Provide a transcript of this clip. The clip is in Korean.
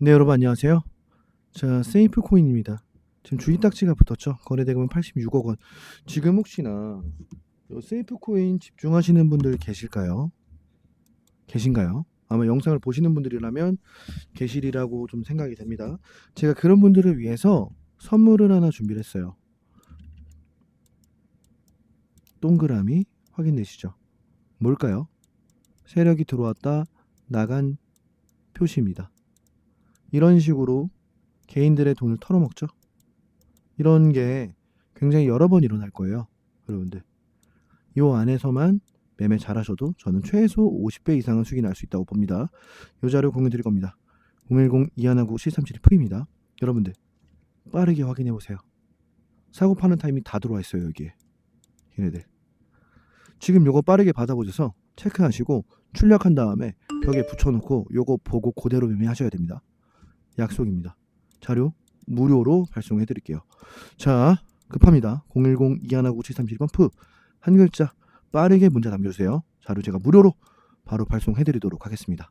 네, 여러분 안녕하세요. 자, 세이프 코인입니다. 지금 주의 딱지가 붙었죠. 거래 대금은 86억 원. 지금 혹시나 요 세이프 코인 집중하시는 분들 계실까요? 계신가요? 아마 영상을 보시는 분들이라면 계시리라고 좀 생각이 됩니다. 제가 그런 분들을 위해서 선물을 하나 준비를 했어요. 동그라미 확인되시죠? 뭘까요? 세력이 들어왔다 나간 표시입니다. 이런 식으로 개인들의 돈을 털어먹죠. 이런 게 굉장히 여러 번 일어날 거예요. 여러분들. 이 안에서만 매매 잘하셔도 저는 최소 50배 이상은 수익이 날 수 있다고 봅니다. 이 자료 공유 드릴 겁니다. 010 219 7372 프리입니다. 여러분들 빠르게 확인해 보세요. 사고 파는 타임이 다 들어와 있어요 여기에. 얘네들. 지금 요거 빠르게 받아보셔서 체크하시고 출력한 다음에 벽에 붙여놓고 요거 보고 그대로 매매하셔야 됩니다. 약속입니다. 자료 무료로 발송해 드릴게요. 자, 급합니다. 010 219 7372번 프. 한 글자 빠르게 문자 남겨주세요. 자료 제가 무료로 바로 발송해 드리도록 하겠습니다.